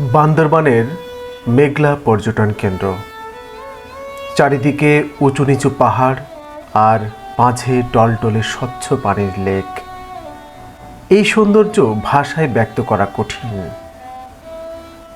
বান্দরবানের মেঘলা পর্যটন কেন্দ্র। চারিদিকে উঁচু নিচু পাহাড় আর মাঝে টলটলে স্বচ্ছ পানির লেক। এই সৌন্দর্য ভাষায় ব্যক্ত করা কঠিন।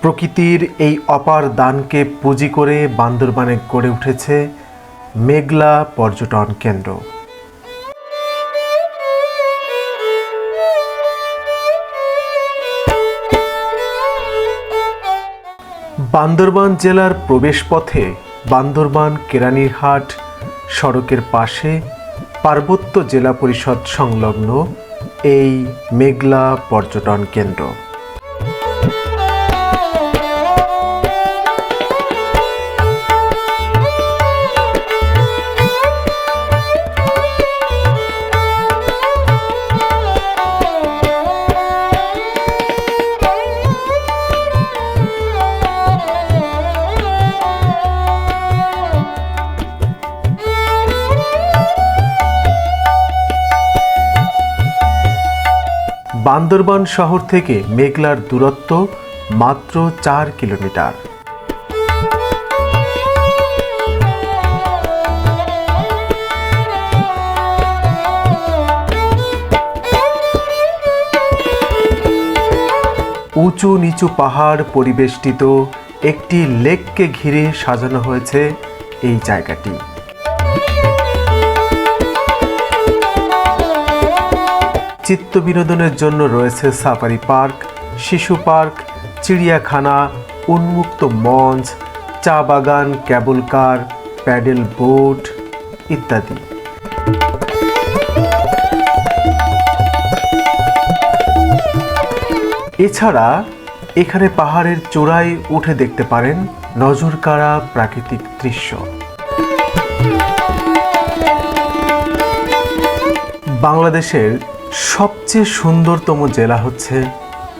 প্রকৃতির এই অপার দানকে পুঁজি করে বান্দরবানে গড়ে উঠেছে মেঘলা পর্যটন কেন্দ্র। বান্দরবান জেলার প্রবেশপথে বান্দরবান কেরানীরহাট সড়কের পাশে পার্বত্য জেলা পরিষদ সংলগ্ন এই মেঘলা পর্যটন কেন্দ্র। বান্দরবান শহর থেকে মেঘলার দূরত্ব মাত্র চার কিলোমিটার। উঁচু নিচু পাহাড় পরিবেষ্টিত একটি লেককে ঘিরে সাজানো হয়েছে এই জায়গাটি। চিত্ত বিনোদনের জন্য রয়েছে সাফারি পার্ক, শিশু পার্ক, চিড়িয়াখানা, উন্মুক্ত মঞ্চ, চা বাগান ক্যাবল কার, প্যাডেল বোট ইত্যাদি। এছাড়া এখানে পাহাড়ের চূড়ায় উঠে দেখতে পারেন নজরকাড়া প্রাকৃতিক দৃশ্য। বাংলাদেশের সবচেয়ে সুন্দরতম জেলা হচ্ছে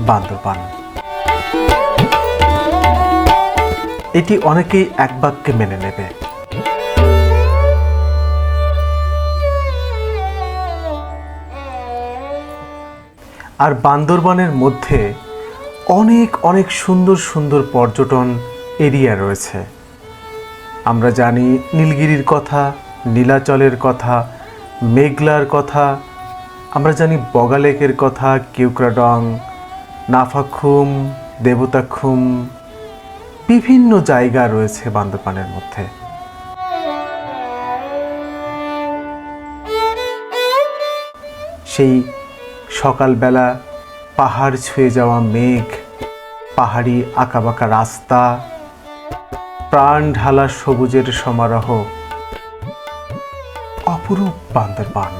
বান্দরবান। এটি অনেকেই এক বাক্যে মেনে নেবে। আর বান্দরবানের মধ্যে অনেক অনেক সুন্দর সুন্দর পর্যটন এরিয়া রয়েছে। আমরা জানি নীলগিরির কথা, নীলাচলের কথা, মেঘলার কথা আমরা জানি বগালেকের কথা, কিউক্রাডং, নাফাখুম, দেবতাখুম, বিভিন্ন জায়গা রয়েছে বান্দরবানের মধ্যে। সেই সকালবেলা পাহাড় ছুঁয়ে যাওয়া মেঘ, পাহাড়ি আঁকাবাঁকা রাস্তা, প্রাণ ঢালা সবুজের সমারোহ, অপরূপ বান্দরবান।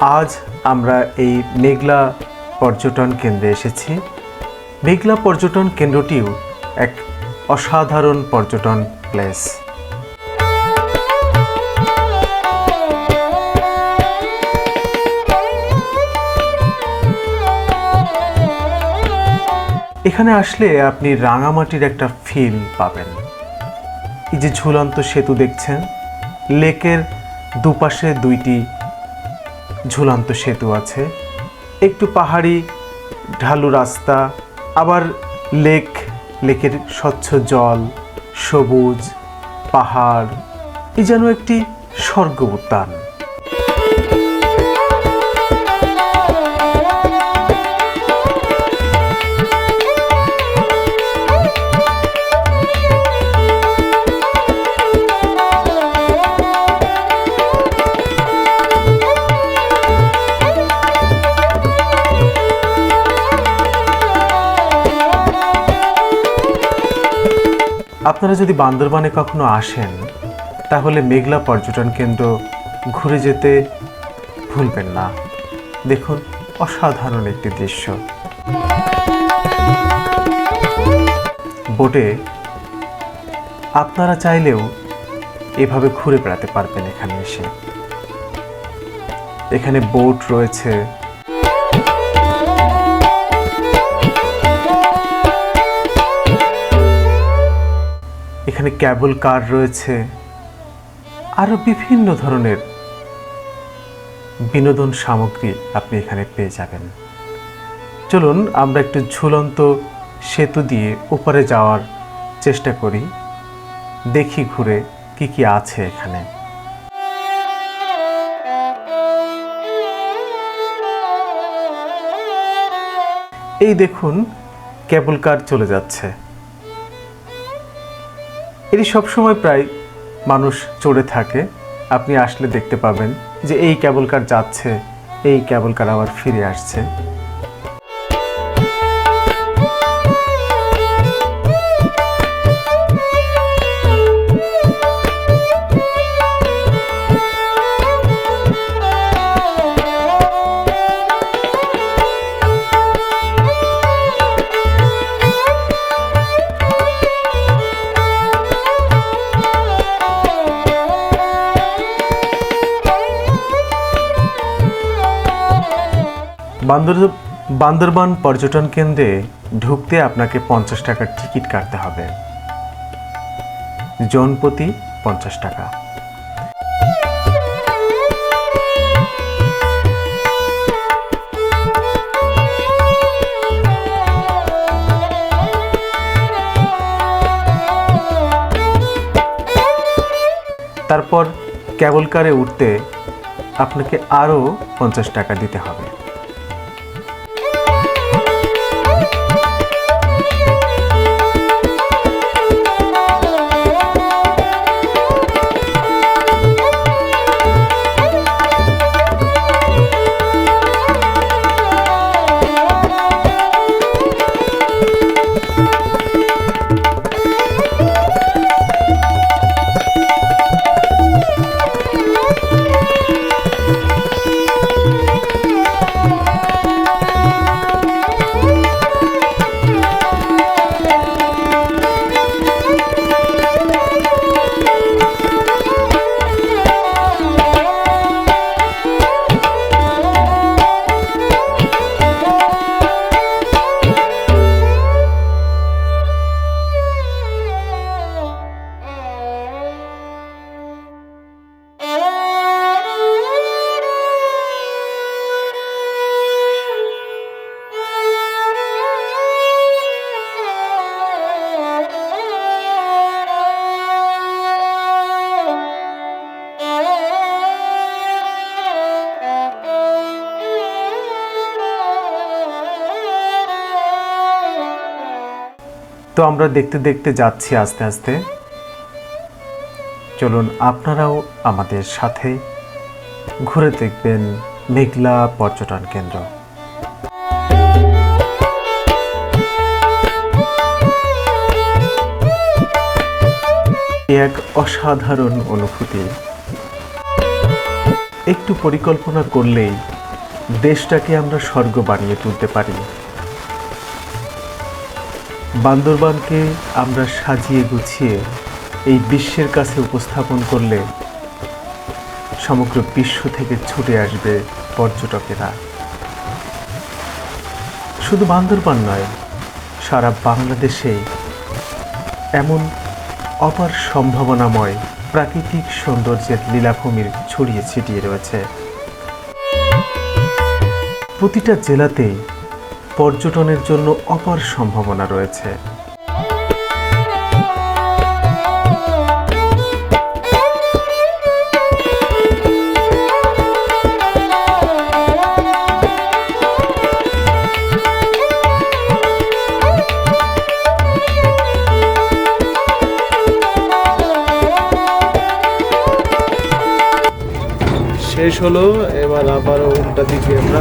আজ আমরা এই মেঘলা পর্যটন কেন্দ্রে এসেছি। মেঘলা পর্যটন কেন্দ্রটিও এক অসাধারণ পর্যটন প্লেস। এখানে আসলে আপনি রাঙামাটির একটা ফিল পাবেন। এই যে ঝুলন্ত সেতু দেখছেন, লেকের দুপাশে দুইটি ঝুলন্ত সেতু আছে। একটু পাহাড়ি, ঢালু রাস্তা, আবার লেক, লেকের স্বচ্ছ জল, সবুজ, পাহাড় এই যেন একটি স্বর্গ উদ্যান আপনারা যদি বান্দরবানে কখনো আসেন, তাহলে মেঘলা পর্যটন কেন্দ্র ঘুরে যেতে ভুলবেন না। দেখুন, অসাধারণ একটি দৃশ্য। বোটে আপনারা চাইলেও এভাবে ঘুরে বেড়াতে পারবেন এখানে এসে। এখানে বোট রয়েছে। এখানে ক্যাবল কার রয়েছে। আরও বিভিন্ন ধরনের বিনোদন সামগ্রী আপনি এখানে পেয়ে যাবেন। চলুন, আমরা একটু ঝুলন্ত সেতু দিয়ে উপরে যাওয়ার চেষ্টা করি। দেখি ঘুরে কি কি আছে এখানে। এই দেখুন কেবল কার চলে যাচ্ছে। এটি সবসময় প্রায় মানুষ চড়ে থাকে। আপনি আসলে দেখতে পাবেন যে এই কেবল কার যাচ্ছে, এই কেবল কার আবার ফিরে আসছে। বান্দর বান্দরবান পর্যটন কেন্দ্রে ঢুকতে আপনাকে পঞ্চাশ টাকার টিকিট কাটতে হবে। জনপ্রতি পঞ্চাশ টাকা। তারপর কেবল কারে উঠতে আপনাকে আরও পঞ্চাশ টাকা দিতে হবে। তো আমরা দেখতে দেখতে যাচ্ছি আস্তে আস্তে। চলুন, আপনারাও আমাদের সাথে ঘুরে দেখবেন মেঘলা পর্যটন কেন্দ্র। এক অসাধারণ অনুভূতি। একটু পরিকল্পনা করলেই দেশটাকে আমরা স্বর্গ বানিয়ে তুলতে পারি। বান্দরবানকে আমরা সাজিয়ে গুছিয়ে এই বিশ্বের কাছে উপস্থাপন করলে সমগ্র বিশ্ব থেকে ছুটে আসবে পর্যটকেরা। শুধু বান্দরবান নয়, সারা বাংলাদেশে এমন অপার সম্ভাবনাময় প্রাকৃতিক সৌন্দর্যের লীলাভূমির ছড়িয়ে ছিটিয়ে রয়েছে। প্রতিটা জেলাতেই পর্যটনের জন্য অপার সম্ভাবনা রয়েছে। শেষ হলো এবার আবারও উল্টা দিকে আমরা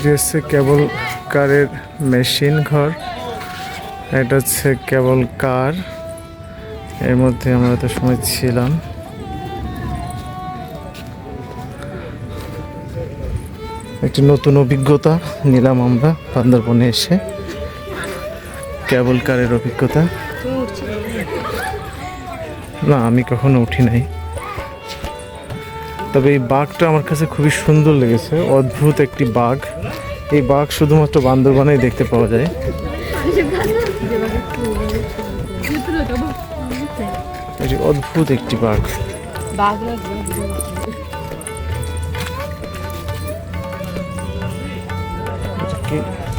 এটি হচ্ছে কেবল কারের মেশিন ঘর। এটা হচ্ছে কেবল কার। এর মধ্যে আমরা তো সময় ছিলাম। একটি নতুন অভিজ্ঞতা নিলাম আমরা বান্দরবনে এসে। কেবল কারের অভিজ্ঞতা। না, আমি কখনো উঠি নাই। তবে এই বাঘটা আমার কাছে খুবই সুন্দর লেগেছে, অদ্ভুত একটি বাঘ। এই বাঘ শুধুমাত্র বান্দরবানেই দেখতে পাওয়া যায়। এটি অদ্ভুত একটি বাঘ। কি-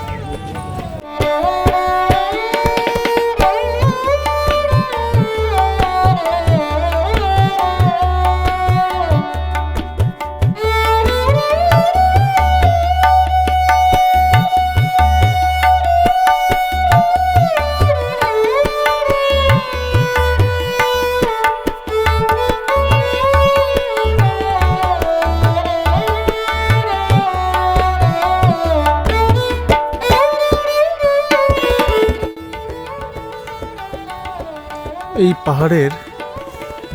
পাহাড়ের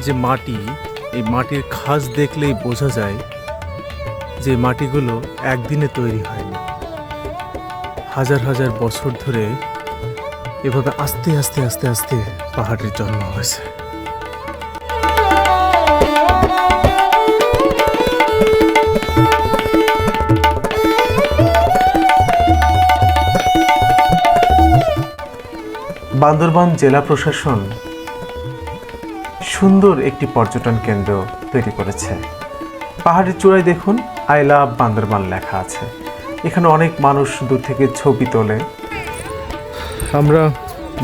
যে মাটি, এই মাটির খাস দেখলেই বোঝা যায় যে মাটিগুলো একদিনে তৈরি হয়নি। হাজার হাজার বছর ধরে এভাবে আস্তে আস্তে আস্তে আস্তে পাহাড়ের জন্ম হয়েছে। বান্দরবান জেলা প্রশাসন সুন্দর একটি পর্যটন কেন্দ্র তৈরি করেছে। পাহাড়ের চূড়ায় দেখুন আই লাভ বান্দরবান লেখা আছে। এখানে অনেক মানুষ দূর থেকে ছবি তোলে। আমরা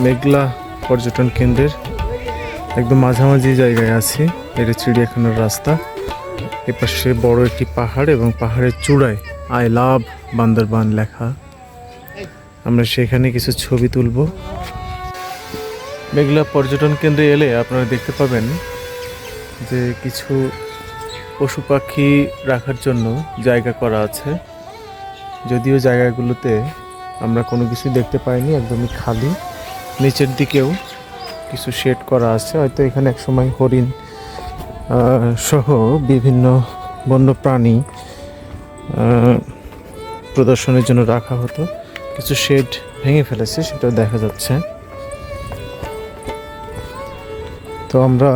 মেঘলা পর্যটন কেন্দ্রের একদম মাঝামাঝি জায়গায় আছি। এটা চিড়িয়াখানার রাস্তা। এপাশে বড় একটি পাহাড় এবং পাহাড়ের চূড়ায় আই লাভ বান্দরবান লেখা। আমরা সেখানে কিছু ছবি তুলবো। মেঘলা পর্যটন কেন্দ্রে এলে আপনারা দেখতে পাবেন যে কিছু পশু পাখি রাখার জন্য জায়গা করা আছে। যদিও জায়গাগুলোতে আমরা কোনো কিছু দেখতে পাইনি, একদমই খালি। নিচের দিকেও কিছু শেড করা আছে। হয়তো এখানে একসময় হরিণ সহ বিভিন্ন বন্য প্রাণী প্রদর্শনের জন্য রাখা হতো। কিছু শেড ভেঙে ফেলেছে, সেটাও দেখা যাচ্ছে। তো আমরা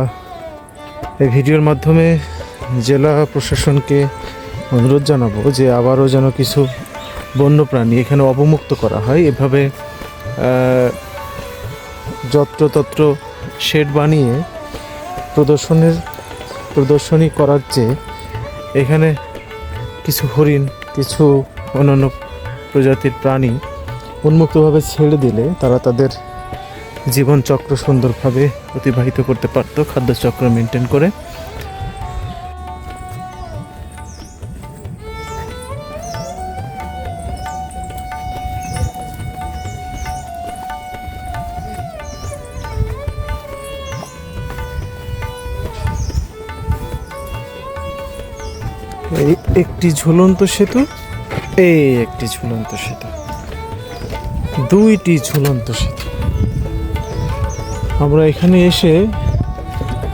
এই ভিডিওর মাধ্যমে জেলা প্রশাসনকে অনুরোধ জানাব যে আবারও যেন কিছু বন্যপ্রাণী এখানে অবমুক্ত করা হয়। এভাবে যত্রতত্র শেড বানিয়ে প্রদর্শনের, প্রদর্শনী করার চেয়ে এখানে কিছু হরিণ, কিছু অন্যান্য প্রজাতির প্রাণী উন্মুক্তভাবে ছেড়ে দিলে তারা তাদের জীবনচক্র সুন্দরভাবে অতিবাহিত করতে পারতো, খাদ্যচক্র মেনটেন করে। এই একটি ঝুলন্ত সেতু, এই একটি ঝুলন্ত সেতু। দুইটি ঝুলন্ত সেতু। আমরা এখানে এসে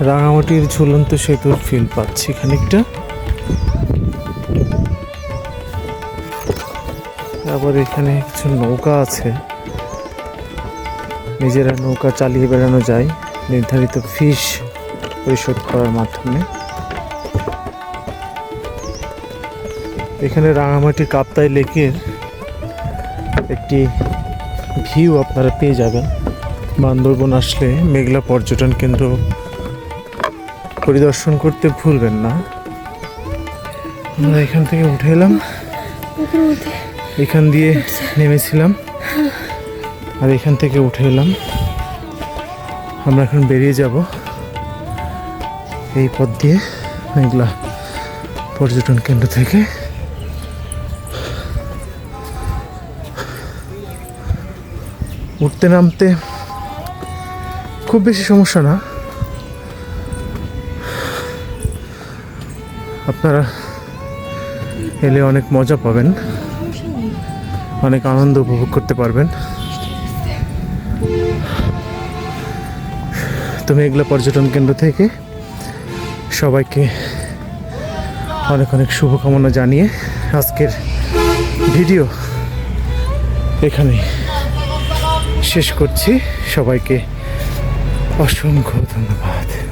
রাঙামাটির ঝুলন্ত সেতুর ফিল পাচ্ছি খানিকটা। আবার এখানে কিছু নৌকা আছে। নিজেরা নৌকা চালিয়ে বেড়ানো যায়। নির্ধারিত ফিস পরিশোধ করার মাধ্যমে। এখানে রাঙামাটি কাপ্তাই লেকের একটি ভিউ আপনারা পেয়ে যাবেন। বান্দরবন আসলে মেঘলা পর্যটন কেন্দ্র। পরিদর্শন করতে ভুলবেন না। আমরা এখান থেকে উঠে এলাম। এখান দিয়ে নেমেছিলাম। আর এখান থেকে উঠে এলাম। আমরা এখন বেরিয়ে যাব এই পথ দিয়ে মেঘলা পর্যটন কেন্দ্র থেকে। উঠতে নামতে খুব বেশি সমস্যা না। আপনারা এলে অনেক মজা পাবেন। অনেক আনন্দ উপভোগ করতে পারবেন। তো মেঘলা পর্যটন কেন্দ্র থেকে সবাইকে অনেক অনেক শুভকামনা জানিয়ে আজকের ভিডিও এখানে শেষ করছি। সবাইকে Başım kurtuldu Bahattin.